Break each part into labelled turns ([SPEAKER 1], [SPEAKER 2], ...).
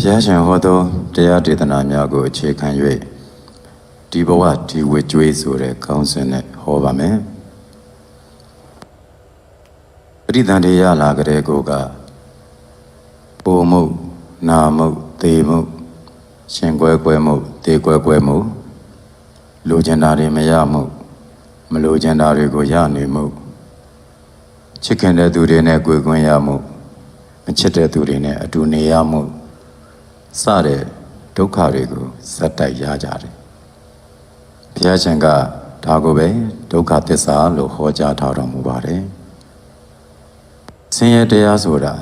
[SPEAKER 1] ဘုရားရှင်ဟောသောတရားဒေသနာများကိုအခြေခံ၍ဒီဘဝဒီဝကြွေးဆိုတဲ့ခေါင်းစဉ်နဲ့ဟောပါမယ်ပရိသန္တေရလာကြတဲ့ကိုကပုံမှုနာမှုသေမှုရှင်ကွဲကွဲမှုသေကွဲကွဲမှုလိုချင်တာတွေမရမှုမလိုချင်တာတွေကိုရနေမှုချစ်ခင်တဲ့သူတွေနဲ့ကြွေခွင့်ရမှုမချစ်တဲ့သူတွေနဲ့အတူနေရမှု စတဲ့ဒုက္ခတွေကိုဇက်တိုက်ရကြတယ်ဘုရားရှင်ကဒါကိုပဲဒုက္ခသစ္စာလို့ဟောကြားထားတော်မူပါတယ်ဆင်းရဲတရားဆိုတာ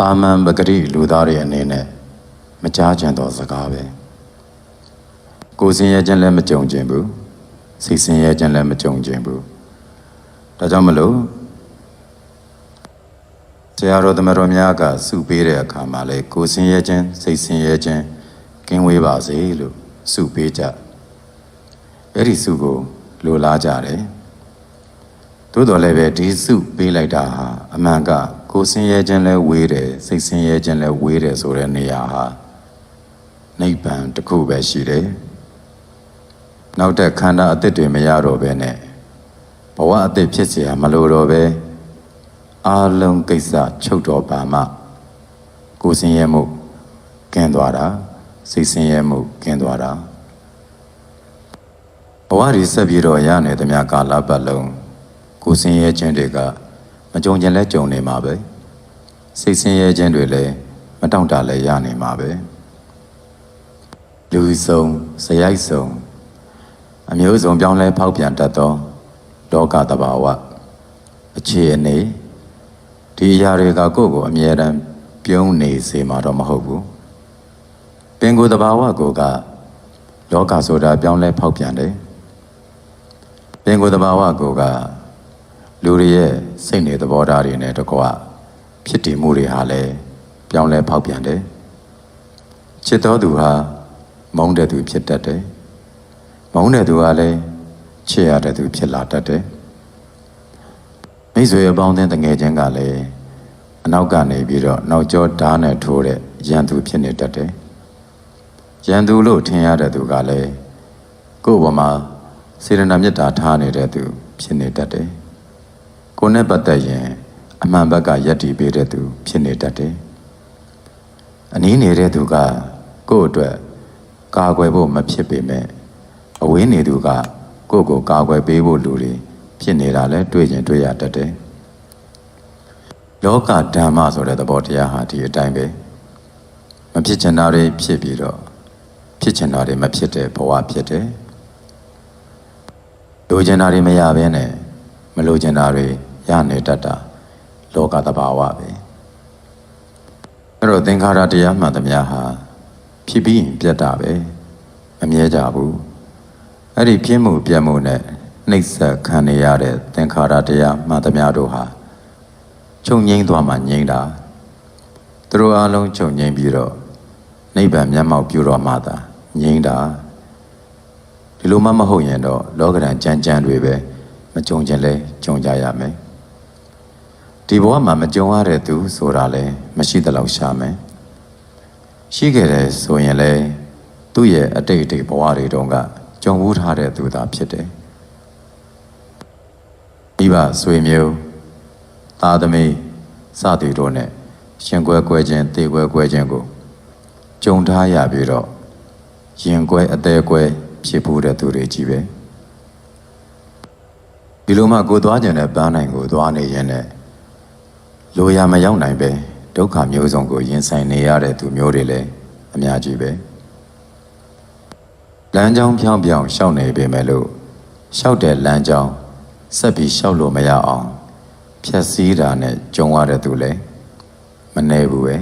[SPEAKER 1] အာမန်ပဂရိလူသားတွေအနေနဲ့မကြားကြံသောစကားပဲကိုယ်ဆင်းရဲခြင်းလည်းမကြုံကျင်ဘူးစိတ်ဆင်းရဲခြင်းလည်းမကြုံကျင်ဘူးဒါကြောင့်မလို့ ဆရာတော်သမတော်များကစုပေးတဲ့အခါမှာလေကိုယ်ဆင်းရဲခြင်းစိတ်ဆင်းရဲခြင်းကင်းဝေးပါစေလို့စုပေးကြအဲ့ဒီစုကိုလိုလားကြတယ်သို့တော်လည်းပဲဒီစုပေးလိုက်တာဟာအမှန်ကကိုယ်ဆင်းရဲခြင်းလဲဝေးတယ်စိတ်ဆင်းရဲခြင်းလဲဝေးတယ်ဆိုတဲ့နေရာဟာနိဗ္ဗာန်တစ်ခုပဲရှိတယ်နောက်တဲ့ခန္ဓာအသစ်တွေမရတော့ဘဲနဲ့ဘဝအသစ်ဖြစ်เสียမလို့တော့ပဲ အာလုံးကိစ္စချုပ်တော်ပါမှကိုယ်ဆင်းရဲမှုကင်းသွားတာစိတ်ဆင်းရဲမှုကင်းသွားတာဘဝဒီဆက်ပြီးတော့ရနေသမျှကာလပတ်လုံးကိုယ်ဆင်းရဲခြင်းတွေကမကြုံကျင်လဲကြုံနေမှာပဲစိတ်ဆင်းရဲခြင်းတွေလည်းမတောင့်တလည်းရနေမှာပဲလူဆုံးစရိုက်ဆုံးအမျိုးစုံပြောင်းလဲဖောက်ပြန်တတ်သောလောကတဘာဝအခြေအနေ ဒီအရာတွေကကိုယ့်ကိုအမြဲတမ်းပြုံးနေစေမှာတော့မဟုတ်ဘူးပင်ကိုယ်တဘာဝကိုကလောကဆိုတာပြောင်းလဲဖောက်ပြန်တယ်ပင်ကိုယ်တဘာဝကိုကလူတွေရဲ့စိတ်နေသဘောထားတွေနဲ့တကွဖြစ်တည်မှုတွေဟာလည်းပြောင်းလဲဖောက်ပြန်တယ်ချစ်တော်သူဟာမုန်းတဲ့သူဖြစ်တတ်တယ်မုန်းတဲ့သူကလည်းချစ်ရတဲ့သူဖြစ်လာတတ်တယ် မိတ်ဆွေအပေါင်းအသင်းတငယ်ချင်းကလည်းအနောက်ကနေပြီးတော့နောက်ကျောဓာတ်နဲ့ထိုးတဲ့ရန်သူဖြစ်နေတတ်တယ်ရန်သူလို့ထင်ရတဲ့သူကလည်းကိုယ့်ဘဝမှာစေရနာမေတ္တာထားနေတဲ့သူဖြစ်နေတတ်တယ်ကိုယ်နဲ့ပတ်သက်ရင်အမှန်ဘက်ကယက်တီပေးတဲ့သူဖြစ်နေတတ်တယ်အနည်းနေတဲ့သူကကိုယ့်အတွက်ကာကွယ်ဖို့မဖြစ်ပေမဲ့အဝေးနေသူကကိုယ့်ကိုကာကွယ်ပေးဖို့လူတွေ ဖြစ်နေတာလဲတွေ့ရင်တွေ့ရတတ်တယ်လောကဓမ္မဆိုတဲ့သဘောတရားဟာဒီအတိုင်းပဲမဖြစ်ချင်တာတွေဖြစ်ပြီးတော့ဖြစ်ချင်တာတွေမဖြစ်တဲ့ဘဝဖြစ်တယ်လိုချင်တာတွေမရဘဲနဲ့မလိုချင်တာတွေရနေတတ်တာလောကသဘာဝပဲအဲ့တော့သင်္ခါရတရားမှန်သမျှဟာဖြစ်ပြီးရင်ပြတ်တာပဲမမြဲကြဘူးအဲ့ဒီပြင်းမှုပြတ်မှုနဲ့ နှိပ်စက်ခံနေရတဲ့သင်္ခါရတရားမှန်သမျှတို့ဟာချုပ်ငိမ့်သွားမှငိမ့်တာသူတို့အလုံးချုပ်ငိမ့်ပြီးတော့နိဗ္ဗာန်မျက်မှောက်ပြုတော့မှသာငိမ့်တာဒီလိုမှမဟုတ်ရင်တော့လောကဓာတ်ကြမ်းကြမ်းတွေပဲမကြုံခြင်းလဲကြုံကြရမယ်ဒီဘဝမှာမကြုံရတဲ့သူဆိုတာလဲမရှိသလောက်ရှာမယ်ရှိခဲ့တယ်ဆိုရင်လဲသူ့ရဲ့အတိတ်အတိတ်ဘဝတွေတုန်းကကြုံဝူးထားတဲ့သူသာဖြစ်တယ် မိဘဆွေမျိုးသားသမီးစသည်တို့နဲ့ရှင်ကွဲကွဲခြင်းတေကွဲကွဲခြင်းကိုကြုံထားရပြီးတော့ရင်ကွဲအသေးကွဲဖြစ်ဖို့တဲ့သူတွေကြီးပဲဒီလိုမှကိုသွားကြတဲ့ပန်းနိုင်ကိုသွားနေရင်လည်းလိုရမရောက်နိုင်ပဲဒုက္ခမျိုးစုံကိုရင်ဆိုင်နေရတဲ့သူမျိုးတွေလည်းအများကြီးပဲလမ်းကြောင်းဖြောင်းပြောင်းရှောက်နေပေမဲ့လို့ရှောက်တဲ့လမ်းကြောင်း ဆက်ပြီးရှောက်လို့မရအောင်ဖြတ်စည်းတာနဲ့ကြုံရတဲ့သူလည်းမနေဘူးပဲ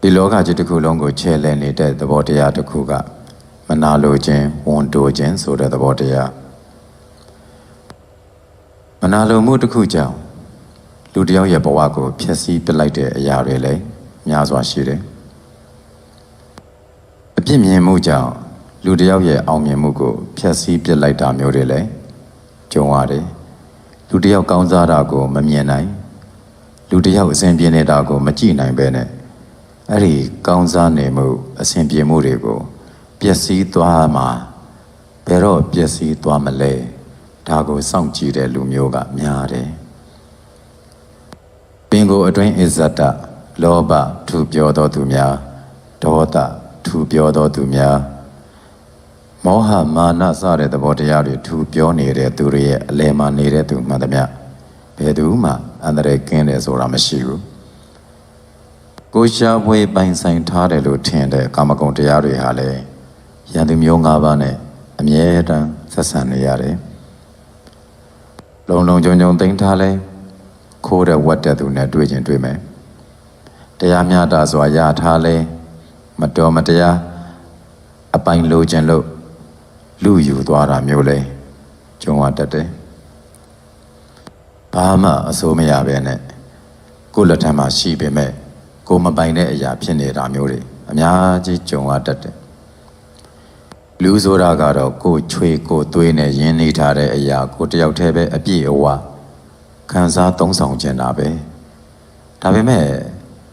[SPEAKER 1] ဒီလောကကြီးတစ်ခုလုံးကိုချဲလဲနေတဲ့သဘောတရားတစ်ခုကမနာလိုခြင်းဝန်တိုခြင်းဆိုတဲ့သဘောတရားမနာလိုမှုတစ်ခုကြောင့်လူတစ်ယောက်ရဲ့ဘဝကိုဖျက်ဆီးပစ်လိုက်တဲ့အရာတွေလည်းများစွာရှိတယ်အပြစ်မြင်မှုကြောင့် လူတစ်ယောက်ရဲ့အောင်မြင်မှုကိုဖျက်ဆီးပစ်လိုက်တာမျိုးတွေလည်းကြုံရတယ်လူတစ်ယောက်ကောင်းစားတာကိုမမြင်နိုင်လူတစ်ယောက်အစဉ်ပြေနေတာကိုမကြည့်နိုင်ပဲနဲ့အဲ့ဒီကောင်းစားနေမှုအစဉ်ပြေမှုတွေကိုပျက်စီးသွားမှာဘယ်တော့ပျက်စီးသွားမလဲဒါကိုစောင့်ကြည့်တဲ့လူမျိုးကများတယ်ပင်ကိုအတွင်းအစ္ဆဒလောဘထူပြောတော်သူများဒေါသထူပြောတော်သူများ မောဟမာနစတဲ့သဘောတရားတွေထူပြောနေတဲ့သူတွေရဲ့အလယ်မှာနေတဲ့သူမှန်သမျှဘယ်သူမှအန္တရာယ်ကင်းတယ်ဆိုတာမရှိဘူးကိုရှားဖွေပိုင်ဆိုင်ထားတယ်လို့ထင်တဲ့ကာမဂုဏ်တရားတွေဟာလည်းရန်သူမျိုး၅ပါးနဲ့အမြဲတမ်းဆက်ဆံနေရတယ်လုံလုံကြုံကြုံသိမ်းထားလဲခိုးတဲ့ဝတ်တဲ့သူနဲ့တွေ့ချင်းတွေ့မယ်တရားမျှတစွာရထားလဲမတော်မတရားအပိုင်လိုချင်လို့ လူယူသွားတာမျိုးလဲကြုံရတတ်တယ်ဘာမှအဆိုးမရပဲနဲ့ကိုယ့်လက်ထက်မှာရှိပေမဲ့ကိုယ်မပိုင်တဲ့အရာဖြစ်နေတာမျိုးတွေအများကြီးကြုံရတတ်တယ်လူဆိုတာကတော့ကိုယ်ချွေကိုယ်သွေးနဲ့ရင်းနှီးထားတဲ့အရာကိုယ်တယောက်တည်းပဲအပြည့်အဝခံစားသုံးဆောင်ကျင်တာပဲဒါပေမဲ့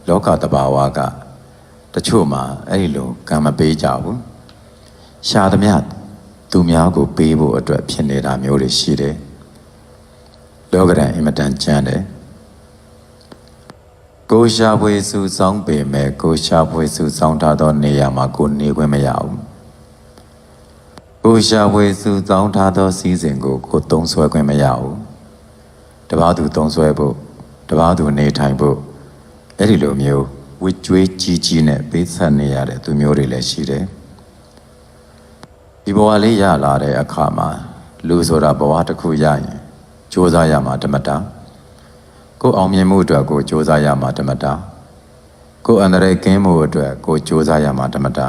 [SPEAKER 1] လောကတဘာဝကတချို့မှာအဲ့ဒီလိုကံမပေးကြဘူးရှာသမျှ သူများကိုပေးဖို့အတွက်ဖြစ်နေတာမျိုးတွေရှိတယ်လောကရန်အင်မတန်ကျမ်းတယ်ကိုရှာဖွေစုဆောင်ပေမဲ့ကိုရှာဖွေစုဆောင်ထားသောနေရာမှာကိုနေခွင့်မရဘူးကိုရှာဖွေစုဆောင်ထားသောစီးစဉ်ကိုကိုသုံးဆွဲခွင့်မရဘူးတပားသူသုံးဆွဲဖို့တပားသူနေထိုင်ဖို့အဲ့ဒီလိုမျိုးဝစ်ကြွေးကြီးကြီးနဲ့ပေးဆက်နေရတဲ့သူမျိုးတွေလည်းရှိတယ် ဒီဘဝလေးရလာတဲ့အခါမှာလူဆိုတာဘဝတစ်ခုရရင်စ조사ရမှာဓမ္မတာကိုအောင်မြင်မှုအတွက်ကိုစ조사ရမှာဓမ္မတာကိုအန္တရာယ်ကင်းမှုအတွက်ကိုစ조사ရမှာဓမ္မတာ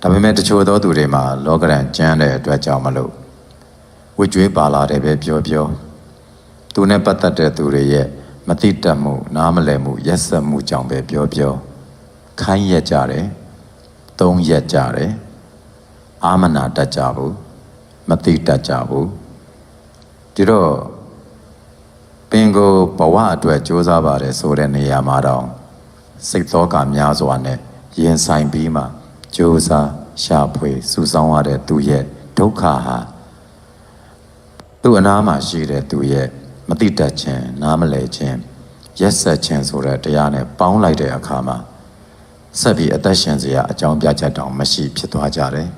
[SPEAKER 1] ဒါပေမဲ့တချို့သောသူတွေမှာလောကရန်ကျမ်းတဲ့အတွက်ကြောင့်မလို့ဝစ်ကြွေးပါလာတယ်ပဲပြောပြောသူနဲ့ပတ်သက်တဲ့သူတွေရဲ့မတိတတ်မှုနားမလည်မှုရက်ဆက်မှုကြောင့်ပဲပြောပြောခိုင်းရက်ကြတယ်သုံးရက်ကြတယ် အာမနာတတ်ကြဘူးမတိတတ်ကြဘူးဒီတော့ပင်ကိုဘဝအတွက်ကြိုးစားပါတယ်ဆိုတဲ့နေရာမှာတော့စိတ်သောကများစွာနဲ့ရင်ဆိုင်ပြီးမှကြိုးစားရှာဖွေစူးစောင်းရတဲ့သူရဲ့ဒုက္ခဟာသူ့အနာမှာရှိတဲ့သူရဲ့မတိတတ်ခြင်းနားမလည်ခြင်းရက်ဆက်ခြင်းဆိုတဲ့တရားနဲ့ပေါင်းလိုက်တဲ့အခါမှာဆက်ပြီးအသက်ရှင်စရာအကြောင်းပြချက်တောင်မရှိဖြစ်သွားကြတယ်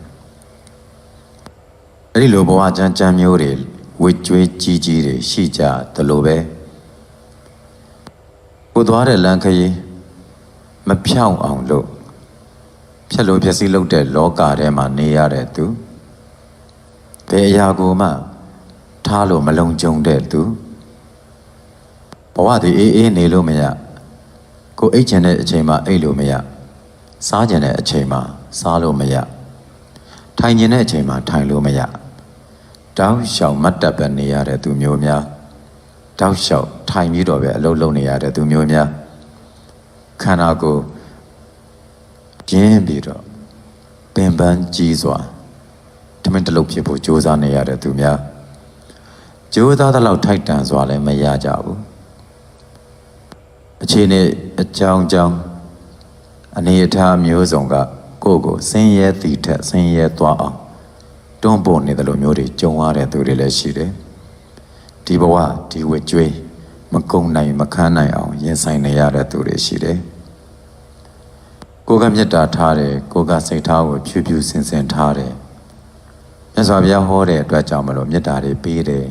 [SPEAKER 1] အဲဒီလိုဘဝကြမ်းကြမ်းမျိုးတွေဝစ်ကြွေးကြီးကြီးတွေရှိကြသလိုပဲကိုသွားတဲ့လမ်းခရီးမဖြောင့်အောင်လို့ဖြက်လို့ဖြက်စီးလုပ်တဲ့လောကထဲမှာနေရတဲ့သူဘယ်အရာကိုမှထားလို့မလုံခြုံတဲ့သူဘဝတည်အေးအေးနေလို့မရကိုအိတ်ချင်တဲ့အချိန်မှာအိတ်လို့မရစားချင်တဲ့အချိန်မှာစားလို့မရထိုင်ချင်တဲ့အချိန်မှာထိုင်လို့မရ တောက်လျှောက်မတ်တပ်ပဲနေရတဲ့သူမျိုးများတောက်လျှောက်ထိုင်ပြီးတော့ပဲအလုပ်လုပ်နေရတဲ့သူမျိုးများခန္ဓာကိုယ်ကျင်းပြီးတော့ပင်ပန်းကြီးစွာတမင်တလုတ်ဖြစ်ဖို့ကြိုးစားနေရတဲ့သူများကြိုးစားသလောက်ထိုက်တန်စွာလည်းမရကြဘူးအခြေအနေအကြောင်းကြောင်းအနေအထားမျိုးစုံကကိုယ့်ကိုဆင်းရဲတည်ထက်ဆင်းရဲသွားအောင် တွန်းပို့နေတယ်လို့မျိုးတွေကြုံရတဲ့သူတွေလည်းရှိတယ်ဒီဘဝဒီဝကြွေးမကုံနိုင်မခန်းနိုင်အောင်ရင်ဆိုင်နေရတဲ့သူတွေရှိတယ်ကိုယ်ကမေတ္တာထားတယ်ကိုယ်ကစိတ်ထားကိုဖြူဖြူစင်စင်ထားတယ်မြတ်စွာဘုရားဟောတဲ့အတွက်ကြောင့်မလို့မေတ္တာတွေပေးတယ်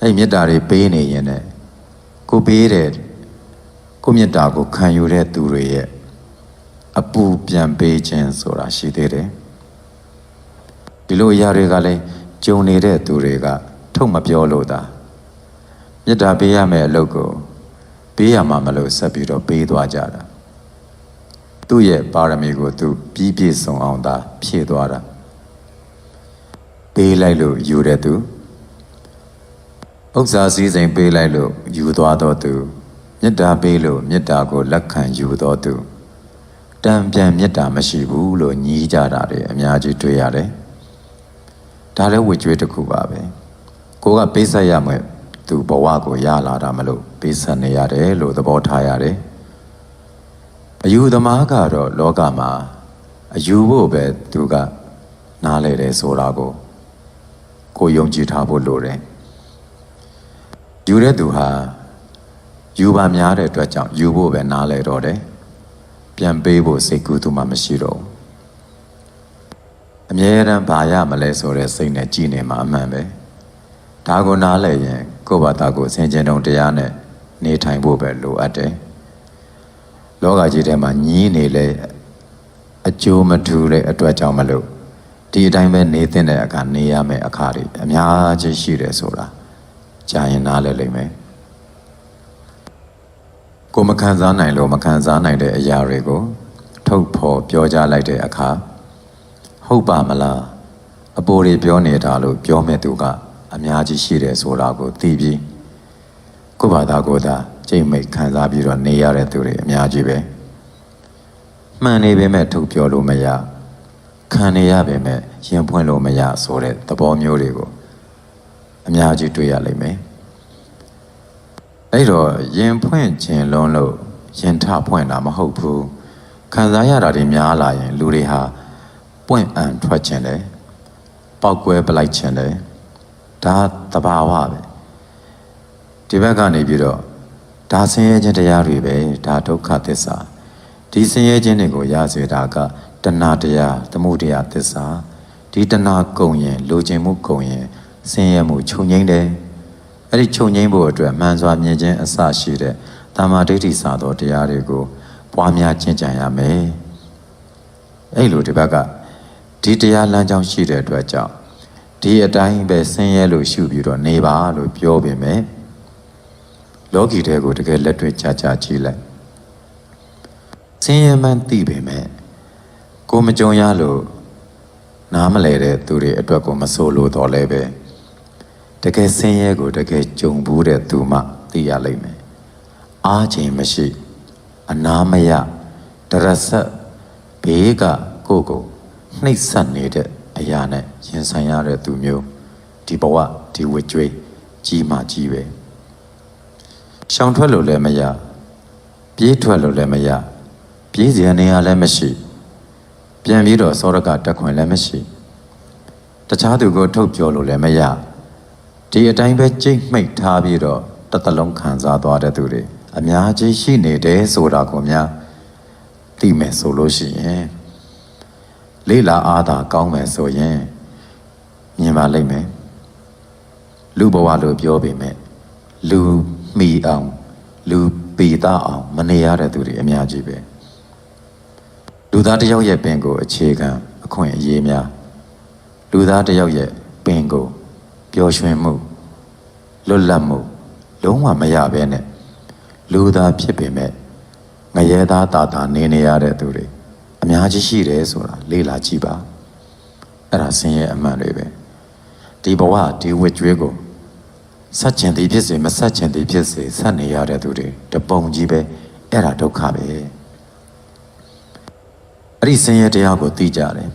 [SPEAKER 1] အဲ့မေတ္တာတွေပေးနေရင်လည်းကိုပေးတဲ့ကိုမေတ္တာကိုခံယူတဲ့သူတွေရဲ့အပူပြန်ပေးခြင်းဆိုတာရှိသေးတယ် ဒီလိုအရာတွေကလည်းကြုံနေတဲ့သူတွေကထုတ်မပြောလို့သာမေတ္တာပေးရမယ့်အလုပ်ကိုပေးရမှာမလို့ဆက်ပြီးတော့ပေးသွားကြတာသူ့ရဲ့ပါရမီကိုသူပြီးပြည့်စုံအောင်သာဖြည့်သွားတာပေးလိုက်လို့ယူတဲ့သူဥစ္စာစည်းစိမ်ပေးလိုက်လို့ယူသွားတော့သူမေတ္တာပေးလို့မေတ္တာကိုလက်ခံယူတော့သူတံပြန်မေတ္တာမရှိဘူးလို့ညီးကြတာတွေအများကြီးတွေ့ရတယ် ဒါလည်းဝေကျွေးတစ်ခုပါပဲကိုကပေးဆက်ရမယ်သူသူဘဝကိုရလာတာမလို့ပေးဆက်နေရတယ်လို့သဘောထားရတယ်အယူသမားကတော့လောကမှာအယူဖို့ပဲသူကနားလဲတယ်ဆိုတာကိုကိုယုံကြည်ထားဖို့လိုတယ်ယူတဲ့သူဟာယူပါများတဲ့အတွက်ကြောင့်ယူဖို့ပဲနားလဲတော့တယ်ပြန်ပေးဖို့စိတ်ကူးသူမှမရှိတော့ဘူး အမြဲတမ်းဘာရမလဲဆိုတဲ့စိတ်နဲ့ကြည်နေမှာအမှန်ပဲဒါကိုနားလဲရင်ကိုယ့်ဘာသာကိုဆင်ခြင်တုံတရားနဲ့နေထိုင်ဖို့ပဲလိုအပ်တယ်လောကကြီးထဲမှာညင်းနေလေအကျိုးမထူတဲ့အတွက်ကြောင့်မလို့ဒီအတိုင်းပဲနေတဲ့အခါနေရမယ့်အခါတွေအများကြီးရှိတယ်ဆိုတာကြာရင်နားလဲလိမ့်မယ်ကိုမခံစားနိုင်လို့မခံစားနိုင်တဲ့အရာတွေကိုထုတ်ဖော်ပြောကြလိုက်တဲ့အခါ ဟုတ်ပါမလားအပိုတွေပြောနေတာလို့ပြောမဲ့သူကအများကြီးရှိတယ်ဆိုတာကိုသိပြီးကိုယ့်ဘာသာကိုယ်သာကြိတ်မိတ်ခံစားပြီးတော့နေရတဲ့သူတွေအများကြီးပဲမှန်နေပေမဲ့ထုတ်ပြောလို့မရခံနေရပေမဲ့ရင်ဖွင့်လို့မရဆိုတဲ့သဘောမျိုးတွေကိုအများကြီးတွေ့ရလိမ့်မယ်အဲ့တော့ရင်ဖွင့်ခြင်းလုံးလို့ရင်ထဖွင့်တာမဟုတ်ဘူးခံစားရတာတွေများလာရင် လူတွေဟာ ပွင့်အံထွက်ခြင်းတယ်ပောက်ကွဲပလိုက်ခြင်းတယ်ဒါသဘာဝပဲဒီဘက်ကနေပြီးတော့ဒါဆင်းရဲခြင်းတရားတွေပဲဒါဒုက္ခသစ္စာဒီဆင်းရဲခြင်းတွေကိုရစေတာကတဏှာတရားသမှုတရားသစ္စာဒီတဏှာကုန်ရင်လိုချင်မှုကုန်ရင်ဆင်းရဲမှုခြုံငိမ့်တယ်အဲ့ဒီခြုံငိမ့်ဖို့အတွက်မှန်စွာမြင်ခြင်းအစရှိတဲ့တမ္မာဒိဋ္ဌိစာသောတရားတွေကိုပွားများကျင့်ကြံရမယ်အဲ့လိုဒီဘက်က ဒီတရားလမ်းကြောင်းရှိတဲ့အတွက်ကြောင့်ဒီအတိုင်းပဲဆင်းရဲလို့ရှုပြီးတော့နေပါလို့ပြောပေမဲ့လောကီတဲကိုတကယ်လက်တွေ့ချာချာကြည့်လိုက်ဆင်းရဲမှန်းသိပေမဲ့ကိုမကြုံရလို့နားမလဲတဲ့သူတွေအတွက်ကိုမဆိုးလို့တော့လဲပဲတကယ်ဆင်းရဲကိုတကယ်ကြုံဘူးတဲ့သူမှသိရလိမ့်မယ်အားချိန်မရှိ အနာမယတရဆက်ဘေးကကိုကို နှိပ်စက်နေတဲ့အရာနဲ့ရင်ဆိုင်ရတဲ့သူမျိုးဒီဘဝဒီဝကြွေးကြီးမှကြီးပဲရှောင်ထွက်လို့လည်းမရပြေးထွက်လို့လည်းမရပြေးစရာနေရာလည်းမရှိ ပြန်ပြီးတော့စောရကတက်ခွင်လည်းမရှိတခြားသူကိုထုတ်ပြောလို့လည်းမရဒီအတိုင်းပဲကြိတ်မှိတ်ထားပြီးတော့တစ်သလုံးခံစားသွားတဲ့သူတွေအများကြီးရှိနေတယ်ဆိုတာကိုများသိမယ်ဆိုလို့ရှိရင် လေးလာအားသာကောင်းမယ်ဆိုရင်မြင်ပါလိမ့်မယ်လူဘဝလို့ပြောပေမဲ့လူမှီအောင်လူပေသားအောင်မနေရတဲ့သူတွေအများကြီးပဲလူသားတစ်ယောက်ရဲ့ပင်ကိုအခြေခံအခွင့်အရေးများလူသားတစ်ယောက်ရဲ့ပင်ကိုပျော်ရွှင်မှုလွတ်လပ်မှုလုံးဝမရဘဲနဲ့လူသားဖြစ်ပေမဲ့ငရဲသားတာတာနေနေရတဲ့သူတွေ အများကြီးရှိတယ်ဆိုတာလေ့လာကြည့်ပါအဲ့ဒါဆင်းရဲအမှန်တွေပဲဒီဘဝဒီဝစ်ကြွေးကိုဆက်ချင်သည်ဖြစ်စေမဆက်ချင်သည်ဖြစ်စေဆက်နေရတဲ့သူတွေတပုံကြီးပဲအဲ့ဒါဒုက္ခပဲအဲ့ဒီဆင်းရဲတရားကိုသိကြတယ်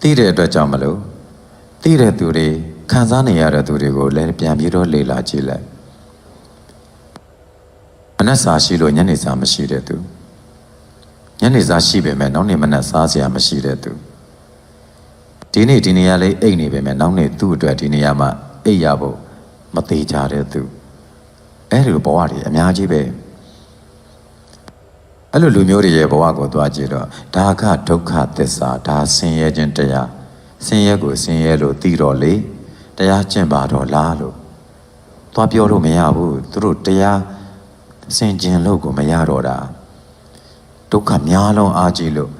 [SPEAKER 1] သိတဲ့အတွက်ကြောင့်မလို့သိတဲ့သူတွေခံစားနေရတဲ့သူတွေကိုလည်းပြန်ပြီးတော့လေ့လာကြည့်လိုက်မနှက်စာရှိလို့ညနေစာမရှိတဲ့သူည နေစာရှိပေမဲ့နောက်နေ့မနှက်စားစရာမရှိတဲ့သူဒီနေ့ဒီနေရာလေးအိတ်နေပေမဲ့နောက်နေ့သူ့အတွက်ဒီနေရာမှာအိတ်ရဖို့မသေးကြတဲ့သူအဲ့ဒီဘဝတွေအများကြီးပဲအဲ့လိုလူမျိုးတွေရဲ့ဘဝကိုသွားကြည့်တော့ဒါကဒုက္ခသစ္စာဒါဆင်းရဲခြင်းတရားဆင်းရဲကိုဆင်းရဲလို့သိတော့လေတရားကျင့်ပါတော့လားလို့သွားပြောလို့မရဘူးသူတို့တရားဆင်ကျင်လို့ကိုမရတော့တာ ဒုက္ခများလုံးအားကြီးလို့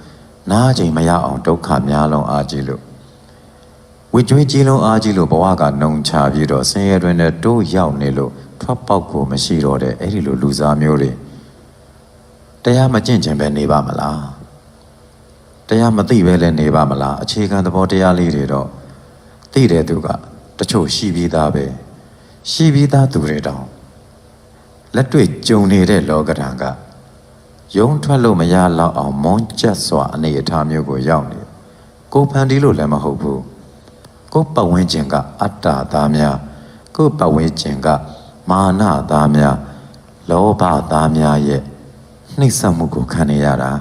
[SPEAKER 1] နားချိန်မရအောင်ဒုက္ခများလုံးအားကြီးလို့ဝိကျွေးကြီးလုံးအားကြီးလို့ဘဝကနှုံချပြီးတော့ဆင်းရဲတွင်နဲ့တိုးရောက်နေလို့ထွက်ပေါက်ကိုမရှိတော့တဲ့အဲ့ဒီလိုလူစားမျိုးတွေတရားမကျင့်ခြင်းပဲနေပါမလားတရားမသိပဲလည်းနေပါမလားအခြေခံသဘောတရားလေးတွေတော့သိတဲ့သူကတချို့ရှိပြီးသားပဲရှိပြီးသားသူတွေတောင်လက်တွေ့ကြုံနေတဲ့လောကဓာတ်က ယုံထွက်လို့မရတော့အောင်မွန်းကျက်စွာအနေအထားမျိုးကိုရောက်နေကိုဖန်တီးလို့လည်းမဟုတ်ဘူးကိုပတ်ဝန်းကျင်ကအတ္တသားများကိုယ့်ပတ်ဝန်းကျင်ကမာနသားများလောဘသားများရဲ့နှိမ့်ဆက်မှုကိုခံနေရတာ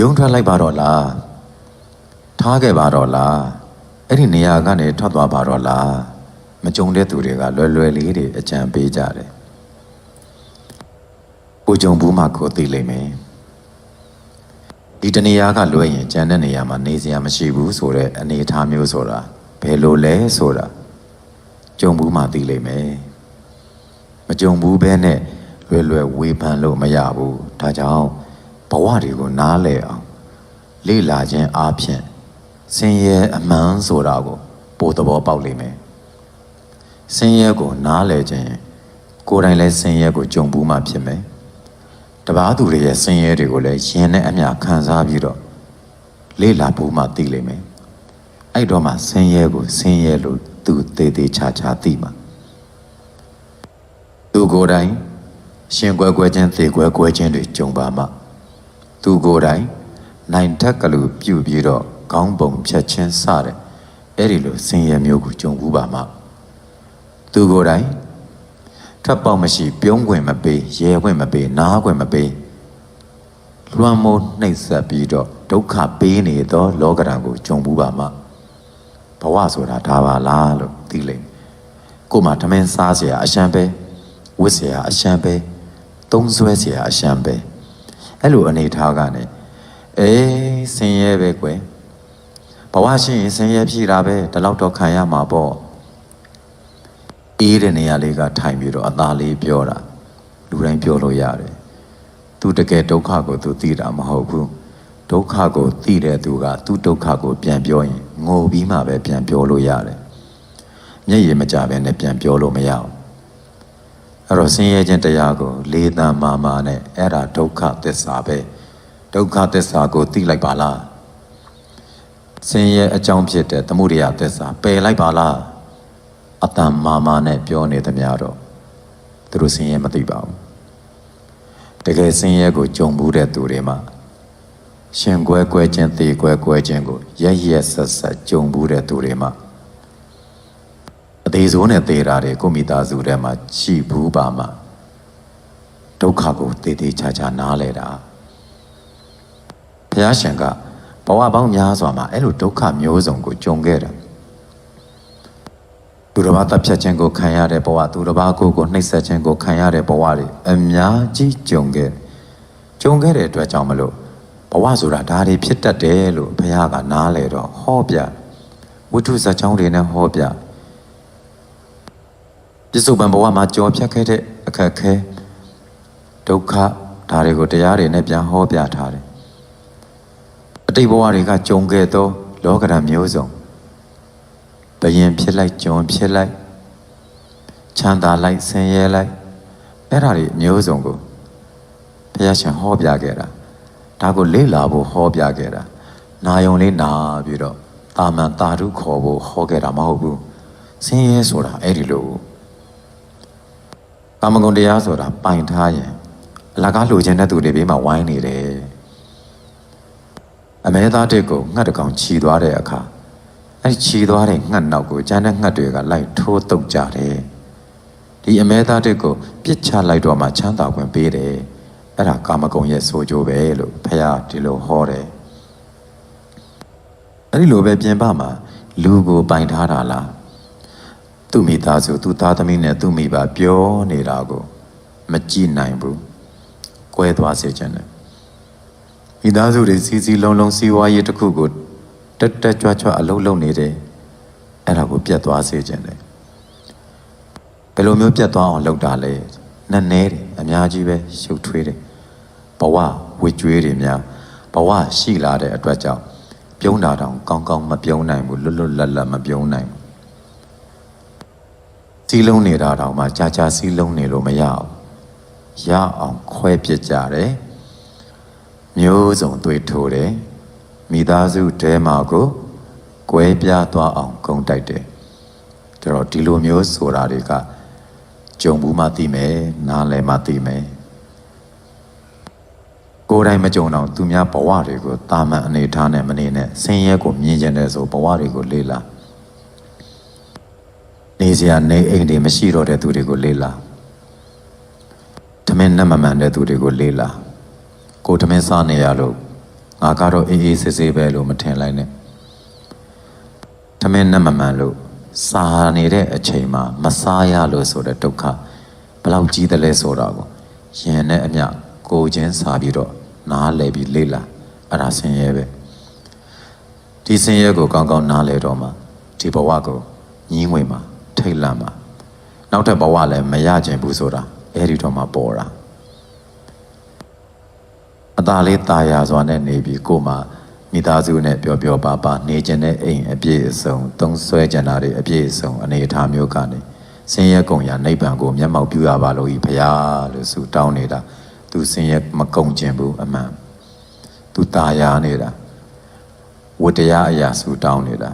[SPEAKER 1] ယုံထွက်လိုက်ပါတော့လားထားခဲ့ပါတော့လားအဲ့ဒီနေရာကနေထွက်သွားပါတော့လားမကြုံတဲ့သူတွေကလွယ်လွယ်လေးတွေအကြံပေးကြတယ် ကိုကြုံဘူးမှကိုသိလိမ့်မယ်ဒီတနေရာကလွယ်ရင်ကြံတဲ့နေရာမှာနေစရာမရှိဘူးဆိုတဲ့အနေအထားမျိုးဆိုတာဘယ်လိုလဲဆိုတာကြုံဘူးမှသိလိမ့်မယ်မကြုံဘူးဘဲနဲ့လွယ်လွယ်ဝေဖန်လို့မရဘူးဒါကြောင့်ဘဝတွေကိုနားလည်အောင်လေ့လာခြင်းအပြင်ဆင်းရဲအမှန်ဆိုတာကိုပိုသဘောပေါက်လိမ့်မယ်ဆင်းရဲကိုနားလည်ခြင်းကိုယ်တိုင်လည်းဆင်းရဲကိုကြုံဘူးမှဖြစ်မယ် တပားသူတွေရဲ့ဆင်းရဲတွေကိုလည်းရင်နဲ့အမျှခံစားပြီးတော့လေ့လာဖို့မှသိလိမ့်မယ်အဲ့တော့မှဆင်းရဲကိုဆင်းရဲလို့သူသေးသေးချာချာသိမှာသူကိုယ်တိုင်ရှင်ကွယ်ကွယ်ချင်းသေကွယ်ကွယ်ချင်းတွေကြုံပါမှသူကိုယ်တိုင်နိုင်ထက်ကလူပြုတ်ပြီးတော့ခေါင်းပုံဖြတ်ချင်းစတဲ့အဲ့ဒီလိုဆင်းရဲမျိုးကိုကြုံဘူးပါမှသူကိုယ်တိုင် ထပ်ပေါက်မရှိပြုံးခွင့်မပေးရဲခွင့်မပေးနားခွင့်မပေးလွှမ်းမိုးနှိပ်စက်ပြီးတော့ဒုက္ခပေးနေသောလောကဓာတ်ကိုကြုံဘူးပါမှဘဝဆိုတာဒါပါလားလို့သိလိမ့်မယ်ကို့မှာထမင်းစားเสียအရှမ်းပဲဝတ်เสียအရှမ်းပဲသုံးဆွဲเสียအရှမ်းပဲအဲ့လိုအနေထားကနေအေးဆင်းရဲပဲကွယ်ဘဝရှိရင်ဆင်းရဲဖြစ်တာပဲဒီလောက်တော့ခံရမှာပေါ့ အေးတဲ့နေရာလေးကထိုင်ပြီးတော့အသာလေးပြောတာလူတိုင်းပြောလို့ရတယ်သူတကယ်ဒုက္ခကိုသူသိတာမဟုတ်ဘူးဒုက္ခကိုသိတဲ့သူကသူ့ဒုက္ခကိုပြန်ပြောရင်ငိုပြီးမှပဲပြန်ပြောလို့ရတယ်မျက်ရည်မကြဘဲနဲ့ပြန်ပြောလို့မရဘူးအဲ့တော့ဆင်းရဲခြင်းတရားကိုလေးတန်မာမာနဲ့အဲ့ဒါဒုက္ခသစ္စာပဲဒုက္ခသစ္စာကိုသိလိုက်ပါလားဆင်းရဲအကြောင်းဖြစ်တဲ့သမုဒယသစ္စာပယ်လိုက်ပါလား အတန်မာမာနဲ့ပြောနေသမျှတော့သူတို့ဆင်းရဲမသိပါဘူးတကယ်ဆင်းရဲကိုကြုံဘူးတဲ့သူတွေမှာရှင်ကွဲကွဲခြင်းသေကွဲကွဲခြင်းကိုရရက်ဆက်ဆက်ကြုံဘူးတဲ့သူတွေမှာအသေးစိုးနဲ့သေတာတွေကိုမိသားစုထဲမှာရှိဘူးပါမှာဒုက္ခကိုသေသေးချာချာနားလဲတာဘုရားရှင်ကဘဝပေါင်းများစွာမှာအဲ့လိုဒုက္ခမျိုးစုံကိုကြုံခဲ့တယ် သူတစ်ပါးတပ်ဖြတ်ခြင်းကိုခံရတဲ့ဘဝသူတစ်ပါးကိုယ်ကိုနှိပ်စက်ခြင်းကိုခံရတဲ့ဘဝတွေအများကြီးကြုံခဲ့ကြုံခဲ့တဲ့အတွက်ကြောင့်မလို့ဘဝဆိုတာဒါတွေဖြစ်တတ်တယ်လို့ဘုရားကနားလေတော့ဟောပြဝိထုဇာချောင်းတွေနဲ့ဟောပြပြစ္ဆုတ်ပံဘဝမှာကြော်ဖြတ်ခဲ့တဲ့အခက်ခဲဒုက္ခဒါတွေကိုတရားတွေနဲ့ပြန်ဟောပြထားတယ်အတိတ်ဘဝတွေကကြုံခဲ့သောလောကဓာတ်မျိုးစုံ ဘယင်ဖြစ်လိုက်ကြုံဖြစ်လိုက်ချမ်းသာလိုက်ဆင်းရဲလိုက်အဲ့ဒါတွေမျိုးစုံကိုဘုရားရှင်ဟောပြခဲ့တာဒါကိုလေ့လာဖို့ဟောပြခဲ့တာနာယုံလေးနာပြီးတော့တာမန်တာဓုခေါ်ဖို့ဟောခဲ့တာမဟုတ်ဘူးဆင်းရဲဆိုတာအဲ့ဒီလိုကာမဂုဏ်တရားဆိုတာပိုင်ထားရင်အလကားလိုချင်တဲ့သူတွေဘေးမှာဝိုင်းနေတယ်အမဲသားတစ်ကိုငှက်တကောင်ခြီသွားတဲ့အခါ အဲ့ခြီသွားတဲ့ငှက်နောက်ကိုကျန်တဲ့ငှက်တွေကလိုက်ထိုးတုတ်ကြတယ်ဒီအမဲသားတစ်ကိုပြစ်ချလိုက်တော့မှချမ်းသာခွင့်ပေးတယ်အဲ့ဒါကာမဂုဏ်ရဲ့ဆိုကြပဲလို့ဖះဒီလိုဟောတယ်အဲ့ဒီလိုပဲပြင်ပမှာလူကိုပိုင်ထားတာလားသူ့မိသားစုသူ့သားသမီးနဲ့သူ့မိဘပြောနေတာကိုမကြည့်နိုင်ဘူးကွဲသွားစေခြင်းနဲ့မိသားစုတွေစီစီလုံးလုံးစီးပွားရေးတစ်ခုကို တက်တက်ကြွကြွအလုပ်လုပ်နေတယ်အဲ့ဒါကိုပြတ်သွားစေခြင်းနဲ့ဘယ်လိုမျိုးပြတ်သွားအောင်လုပ်တာလဲနက်နဲတယ်အများကြီးပဲရှုပ်ထွေးတယ်ဘဝဝေကျွေးတွေများဘဝရှိလာတဲ့အတွက်ကြောင့်ပြုံးတာတောင်ကောင်းကောင်းမပြုံးနိုင်ဘူးလွတ်လွတ်လပ်လပ်မပြုံးနိုင်ဘူးစီးလုံးနေတာတောင်မှကြာကြာစီးလုံးနေလို့မရအောင်ရအောင်ခွဲပြစ်ကြတယ်မျိုးစုံတွေ့ထိုးတယ် မိသားစုတဲမှာကိုကွဲပြားသွားအောင်ဂုံတိုက်တယ်ဒါတော့ဒီလိုမျိုးဆိုတာတွေကကြုံဘူးမှသိမယ်နားလည်မှသိမယ်ကိုယ်တိုင်မကြုံတော့သူများဘဝတွေကိုတာမန်အနေထားနဲ့မနေနဲ့ဆင်းရဲကိုမြင်ကျင်တဲ့ဆိုဘဝတွေကိုလေ့လာနေစရာနေအိမ်တွေမရှိတော့တဲ့သူတွေကိုလေးလာထမင်းနဲ့မမှန်တဲ့သူတွေကိုလေးလာကိုထမင်းစားနေရလို့ ငါကတော့အေးအေးဆေးဆေးပဲလို့မထင်လိုက်နဲ့ထမင်းနဲ့မမှန်လို့စားနေတဲ့အချိန်မှာမစားရလို့ဆိုတဲ့ဒုက္ခဘယ်လောက်ကြီးတယ်လဲဆိုတာကိုရင်နဲ့အမျှကိုယ်ချင်းစားပြီးတော့နားလည်ပြီးလေးလာအဲ့ဒါဆင်းရဲပဲဒီစင်ရဲကိုကောင်းကောင်းနားလဲတော့မှဒီဘဝကိုညင်းငွေမှာထိတ်လန့်မှာနောက်ထပ်ဘဝလည်းမရကျင်ဘူးဆိုတာအဲ့ဒီတော့မှပေါ်တာအ သာလေးตายာစွာနဲ့နေပြီးကိုယ်မှာမိသားစုနဲ့ပျော်ပျော်ပါပါနေကျင်တဲ့အိမ်အပြည့်အစုံသုံးဆွဲကျင်တာတွေအပြည့်အစုံအနေအထားမျိုးကနေစင်ရဲကုံရနိဗ္ဗာန်ကိုမျက်မှောက်ပြုရပါလို့ဤဖရာလို့ဆုတောင်းနေတာသူစင်ရဲမကုံကျင်ဘူးအမှန်သူตายာနေတာ ဝတ္တရားအရာဆူတောင်းနေတာ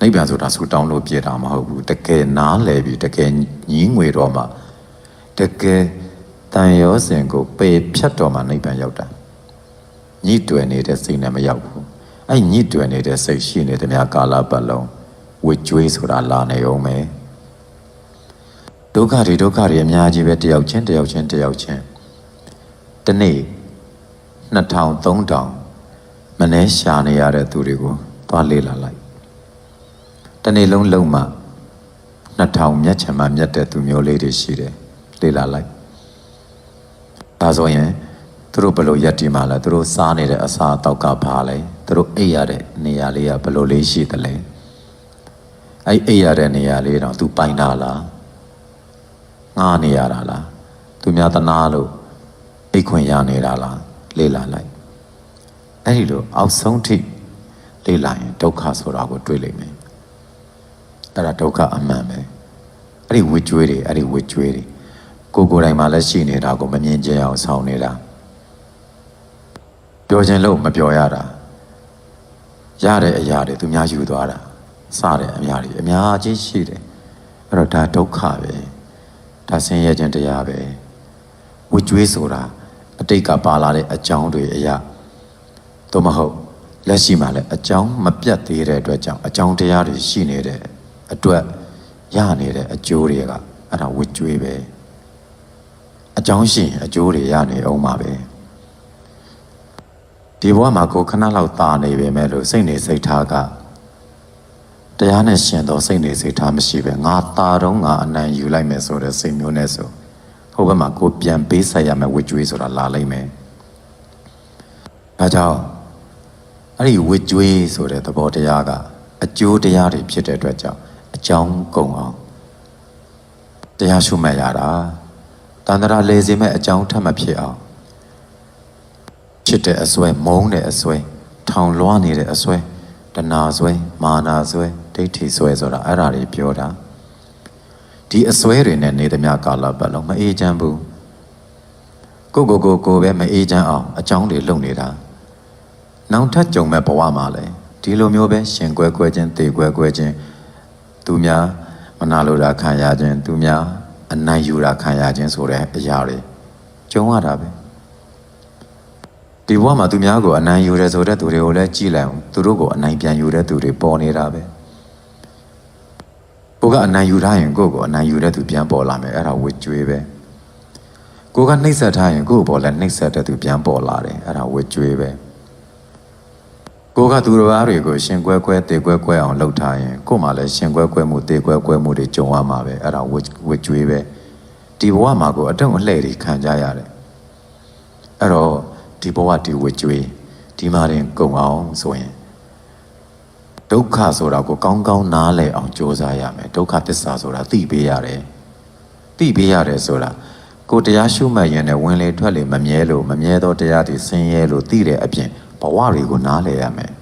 [SPEAKER 1] နိဗ္ဗာန်ဆိုတာဆူတောင်းလို့ပြည့်တာမဟုတ်ဘူးတကယ်နားလည်ပြီးတကယ်ညီးငွေတော့မှတကယ်တန်ရောစင်ကိုပေဖြတ်တော့မှနိဗ္ဗာန်ရောက်တာ ညှိတွယ်နေတဲ့စိတ်နဲ့မရောက်ဘူးအဲ့ညှိတွယ်နေတဲ့စိတ်ရှိနေတဲ့များကာလပတ်လုံးဝစ်ကြွေးဆိုတာလာနေအောင်မယ်ဒုက္ခတွေဒုက္ခတွေအများကြီးပဲတယောက်ချင်းတယောက်ချင်းတယောက်ချင်းတနေ့2000 3000မနှဲရှာနေရတဲ့သူတွေကိုသွားလေ့လာလိုက်တနေ့လုံးလုံးမှ2000မျက်ချင်မှမျက်တဲ့သူမျိုးလေးတွေရှိတယ်လေ့လာလိုက်ဒါဆိုရင် သူတို့ဘယ်လိုရက်တီမှလဲသူတို့စားနေတဲ့အစာအသောက်ကဘာလဲသူတို့အိပ်ရတဲ့နေရာလေးကဘယ်လိုလေးရှိသလဲအဲ့အိပ်ရတဲ့နေရာလေးတော့သူပိုင်တာလားငားနေရတာလားသူများတနာလို့အိတ်ခွင့်ရနေတာလားလေ့လာလိုက်အဲ့ဒီလိုအောက်ဆုံးထိလေ့လာရင်ဒုက္ခဆိုတာကိုတွေ့လိမ့်မယ်အဲ့ဒါဒုက္ခအမှန်ပဲအဲ့ဒီဝိကျွေးတွေအဲ့ဒီဝိကျွေးတွေကိုကိုယ်တိုင်မှလည်းရှိနေတာကိုမမြင်ကြအောင်ဆောင်းနေတာ ပြောခြင်းလို့မပြောရတာရတဲ့အရာတွေသူများယူသွားတာစတဲ့အများတွေအများကြီးရှိတယ်အဲ့တော့ဒါဒုက္ခပဲဒါဆင်းရဲခြင်းတရားပဲဝိကျွေးဆိုတာအတိတ်ကပါလာတဲ့အကြောင်းတွေအရာသို့မဟုတ်လက်ရှိမှာလည်းအကြောင်းမပြတ်သေးတဲ့အတွက်ကြောင့်အကြောင်းတရားတွေရှိနေတဲ့အတွက်ရနေတဲ့အကျိုးတွေကအဲ့ဒါဝစ်ကြွေးပဲအကြောင်းရှိရင်အကျိုးတွေရနေအောင်ပါပဲ ဒီဘဝမှာကိုခဏလောက်တာနေပေမဲ့လို့စိတ်နေစိတ်ထားကတရားနဲ့ရှင်သောစိတ်နေစိတ်ထားမရှိပဲငါတာတော့ငါအနံယူလိုက်မယ်ဆိုတဲ့စိတ်မျိုးနဲ့ဆိုဟိုဘက်မှာကိုပြန်ပေးဆက်ရမယ်ဝစ်ကျွေးဆိုတာလာလိမ့်မယ်။ဒါကြောင့်အဲ့ဒီဝစ်ကျွေးဆိုတဲ့သဘောတရားကအကျိုးတရားတွေဖြစ်တဲ့အတွက်ကြောင့်အကြောင်းကုန်အောင်တရားရှုမှတ်ရတာတန်ត្រာလေစင်မဲ့အကြောင်းထပ်မဖြစ်အောင် ဖြစ်တဲ့အစွဲမုန်းတဲ့အစွဲထောင်လွှားနေတဲ့အစွဲတဏှာစွဲမာနာစွဲဒိဋ္ဌိစွဲဆိုတာအဲ့ဒါတွေပြောတာဒီအစွဲတွေနဲ့နေသမျှကာလပတ်လုံးမအေးချမ်းဘူးကိုကိုကိုကိုပဲမအေးချမ်းအောင်အကြောင်းတွေလုပ်နေတာနောက်ထပ်ကြုံမဲ့ဘဝမှာလည်းဒီလိုမျိုးပဲရှင်ကွဲကွဲချင်းတေကွဲကွဲချင်းသူများမနာလိုတာခံရခြင်းသူများအနိုင်ယူတာခံရခြင်းဆိုတဲ့အရာတွေကြုံရတာပဲ ဒီဘဝမှာသူများကိုအနိုင်ယူတယ်ဆိုတဲ့သူတွေကိုလည်းကြည်လိုက်အောင်သူတို့ကိုအနိုင်ပြန်ယူတဲ့သူတွေပေါ်နေတာပဲကိုကအနိုင်ယူထားရင်ကိုယ့်ကိုအနိုင်ယူတဲ့သူပြန်ပေါ်လာမယ်အဲ့ဒါဝစ်ကြွေးပဲကိုကနှိပ်စက်ထားရင်ကိုယ့်ဘောလည်းနှိပ်စက်တဲ့သူပြန်ပေါ်လာတယ်အဲ့ဒါဝစ်ကြွေးပဲကိုကသူတော်ဘာတွေကိုရှင်ကွဲကွဲတေကွဲကွဲအောင်လှုပ်ထားရင်ကို့မှာလည်းရှင်ကွဲကွဲမှုတေကွဲကွဲမှုတွေကြုံရမှာပဲအဲ့ဒါဝစ်ဝစ်ကြွေးပဲဒီဘဝမှာကိုအတုံအလှဲ့တွေခံကြရတယ်အဲ့တော့ ဒီဘဝဒီဝစ်ကြွေးဒီမှာတင်ကုံအောင်ဆိုရင်ဒုက္ခဆိုတာကိုကောင်းကောင်းနားလည်အောင်ကြိုးစားရမယ်ဒုက္ခသစ္စာဆိုတာသိပေးရတယ်သိပေးရတယ်ဆိုတာကိုတရားရှုမှတ်ရင်လည်းဝင်လေထွက်လေမမြဲလို့မမြဲသောတရားတွေဆင်းရဲလို့သိတဲ့အပြင်ဘဝတွေကိုနားလည်ရမယ်။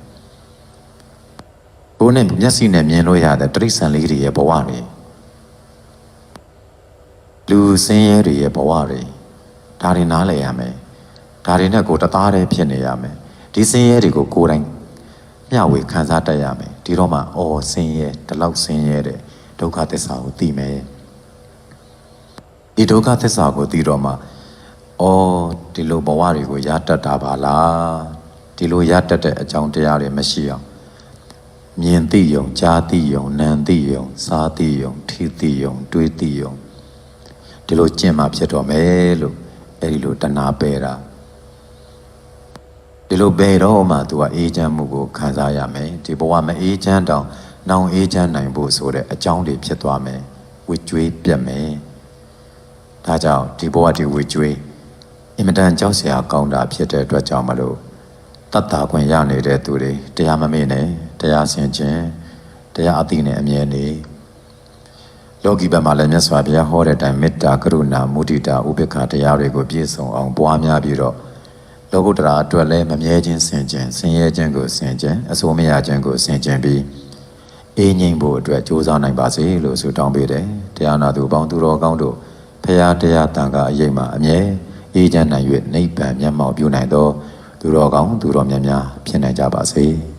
[SPEAKER 1] ကိုယ်နဲ့မျက်စိနဲ့မြင်လို့ရတဲ့တိရစ္ဆာန်လေးတွေရဲ့ဘဝတွေလူစင်းရဲတွေရဲ့ဘဝတွေဒါတွေနားလည်ရမယ်။ ဒါတွေနဲ့ကိုယ်တသားတည်းဖြစ်နေရမယ်။ဒီစင်းရဲတွေကိုကိုယ်တိုင်မျှဝေခံစားတတ်ရမယ်။ဒီတော့မှအော်စင်းရဲဒီလောက်စင်းရဲတဲ့ဒုက္ခသစ္စာကိုသိမယ်။ဒီဒုက္ခသစ္စာကိုသိတော့မှအော်ဒီလိုဘဝတွေကိုရတတ်တာပါလား။ဒီလိုရတတ်တဲ့အကြောင်းတရားတွေမရှိအောင်မြင်သိယုံကြားသိယုံနာသိယုံစားသိယုံထိသိယုံ တွေးသိယုံဒီလိုကျင့်မှဖြစ်တော့မယ်လို့အဲ့ဒီလိုတဏှာပယ်တာ ဒီလိုပယ်တော့မှ तू ကအေးချမ်းမှုကိုခံစားရမယ်ဒီဘဝမအေးချမ်းတောင်နောင်အေးချမ်းနိုင်ဖို့ဆိုတဲ့အကြောင်းတွေဖြစ်သွားမယ်ဝိကျွေးပြတ်မယ်ဒါကြောင့်ဒီဘဝဒီဝိကျွေးအင်မတန်ကြောက်စရာကောင်းတာဖြစ်တဲ့အတွက်ကြောင့်မလို့တတ်တာခွင့်ရနေတဲ့သူတွေတရားမမေ့နဲ့တရားဆင်ခြင်းတရားအသိနဲ့အမြဲနေလောကီဘက်မှာလည်းမြတ်စွာဘုရားဟောတဲ့အတိုင်းမေတ္တာကရုဏာမုဒိတာဥပေက္ခတရားတွေကိုပြည့်စုံအောင်ပွားများပြီးတော့ လောကုတ္တရာအတွက်လည်းမမြဲခြင်းဆင်ခြင်းဆင်းရဲခြင်းကိုဆင်ခြင်းအစိုးမရခြင်းကိုဆင်ခြင်းပြီးအေးငြိမ်ဖို့အတွက်ကြိုးစားနိုင်ပါစေလို့ဆုတောင်းပေးတယ်တရားနာသူပေါင်းသူတော်ကောင်းတို့ဖရာတရားတန်ခါအရေးမှာအမြဲအေးချမ်းနိုင်၍နိဗ္ဗာန်မျက်မှောက်ပြုနိုင်သောသူတော်ကောင်းသူတော်မြတ်များဖြစ်နိုင်ကြပါစေ။